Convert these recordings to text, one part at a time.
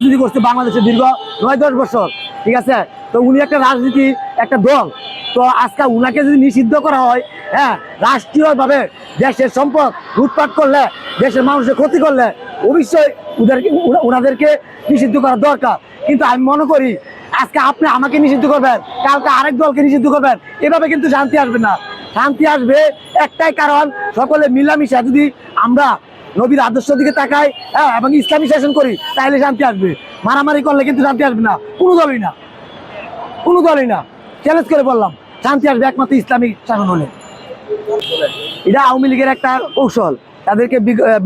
রাজনীতি করছে বাংলাদেশে দীর্ঘ নয় দশ বছর, ঠিক আছে? তো উনি একটা রাজনীতি, একটা দল। তো আজকে উনাকে যদি নিষিদ্ধ করা হয় হ্যাঁ রাষ্ট্রীয়ভাবে দেশের সম্পদ লুটপাট করলে, দেশের মানুষের ক্ষতি করলে, অবশ্যই ওদেরকে ওনাদেরকে নিষিদ্ধ করা দরকার। কিন্তু আমি মনে করি, আজকে আপনি আমাকে নিষিদ্ধ করবেন, কালকে আরেক দলকে নিষিদ্ধ করবেন, এভাবে কিন্তু শান্তি আসবে না। শান্তি আসবে একটাই কারণ, সকলে মিলামিশা যদি আমরা নবীর আদর্শ দিকে তাকাই হ্যাঁ এবং ইসলামী শাসন করি, তাহলে শান্তি আসবে। মারামারি করলে কিন্তু শান্তি আসবে না। কোনো দলই না। কোনো দলই না। চ্যালেঞ্জ করে বললাম, শান্তি আসবে একমাত্র ইসলামিক শাসন হলে। এটা আওয়ামী লীগের একটা কৌশল। তাদেরকে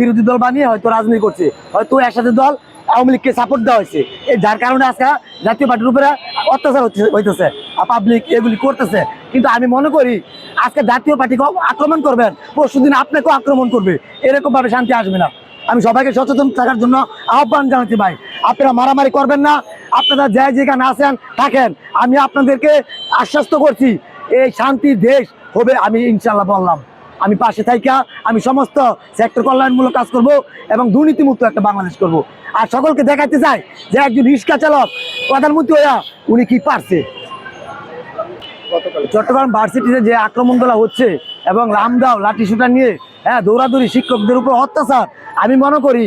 বিরোধী দল বানিয়ে হয়তো রাজনীতি করছে। হয়তো একসাথে দল আওয়ামী লীগকে সাপোর্ট দেওয়া হয়েছে। যার কারণে আজকে জাতীয় পার্টির উপরে অত্যাচার হইতেছে পাবলিক এগুলি করতেছে। কিন্তু আমি মনে করি, আজকে জাতীয় পার্টিকে আক্রমণ করবেন, পরশু দিন আপনাকেও আক্রমণ করবে। এরকম ভাবে শান্তি আসবে না। আমি সবাইকে সচেতন থাকার জন্য আহ্বান জানাচ্ছি ভাই। আপনারা মারামারি করবেন না। আপনারা যে যেখানে আছেন, থাকেন। আমি আপনাদেরকে আশ্বস্ত করছি, এই শান্তির দেশ হবে আমি ইনশাল্লাহ বললাম। আমি পাশে থাইকা আমি সমস্ত সেক্টর কল্যাণমূলক কাজ করব এবং দুর্নীতিমুক্ত একটা বাংলাদেশ করব। আর সকলকে দেখাতে চাই যে একজন রিক্সা চালক প্রধানমন্ত্রী হইয়া উনি কি পারছে? চট্টগ্রাম ভার্সিটিতে যে আক্রমণগুলো হচ্ছে এবং লামদাও লাঠি শুটা নিয়ে হ্যাঁ দৌড়াদৌড়ি শিক্ষকদের উপর অত্যাচার আমি মনে করি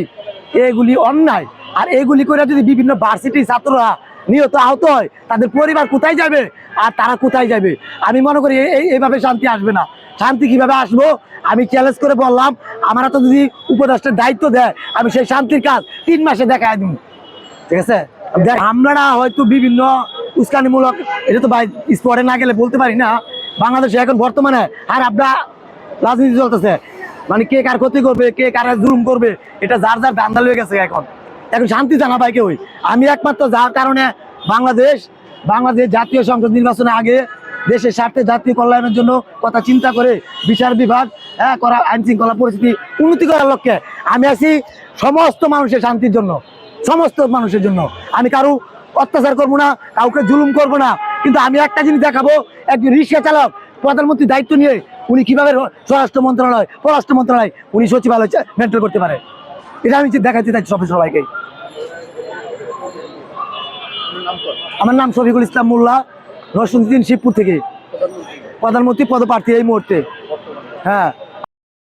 এগুলি অন্যায়। আর এগুলি করে যদি বিভিন্ন ভার্সিটি ছাত্ররা নিহত আহত হয়, তাদের পরিবার কোথায় যাবে আর তারা কোথায় যাবে? আমি মনে করি এই এই- এইভাবে শান্তি আসবে না। শান্তি কীভাবে আসব? আমি চ্যালেঞ্জ করে বললাম, আমার তো যদি উপদেষ্টার দায়িত্ব দেয়, আমি সেই শান্তির কাজ তিন মাসে দেখায় দিন ঠিক আছে? আমরা হয়তো বিভিন্ন উস্কানিমূলক, এটা তো ভাই স্পটে না গেলে বলতে পারি না। বাংলাদেশে এখন বর্তমানে, আর আমরা রাজনীতি চলতেছে। মানে কে কার ক্ষতি করবে, কে কার জুলুম করবে, এটা যার যার দান্দাল হয়ে গেছে এখন। এখন শান্তি জানা পাই কেউই। আমি একমাত্র যার কারণে বাংলাদেশ বাংলাদেশ জাতীয় সংসদ নির্বাচনের আগে দেশের স্বার্থে জাতীয় কল্যাণের জন্য কথা চিন্তা করে বিচার বিভাগ হ্যাঁ করা আইন শৃঙ্খলা পরিস্থিতি উন্নতি করার লক্ষ্যে আমি আছি সমস্ত মানুষের শান্তির জন্য, সমস্ত মানুষের জন্য। আমি কারও অত্যাচার করব না, কাউকে জুলুম করব না, কিন্তু আমি একটা জিনিস দেখাবো, একজন রিক্সা চালক প্রধানমন্ত্রীর দায়িত্ব নিয়ে উনি কীভাবে স্বরাষ্ট্র মন্ত্রণালয়, পররাষ্ট্র মন্ত্রণালয়, উনি সচিবালয় মেনটেন করতে পারে। এটা আমি দেখাতে চাইছি সবাই সবাইকে। আমার নাম শফিকুল ইসলাম মোল্লা রসুন শিবপুর থেকে। প্রধানমন্ত্রী পদপ্রার্থী এই মুহূর্তে। হ্যাঁ।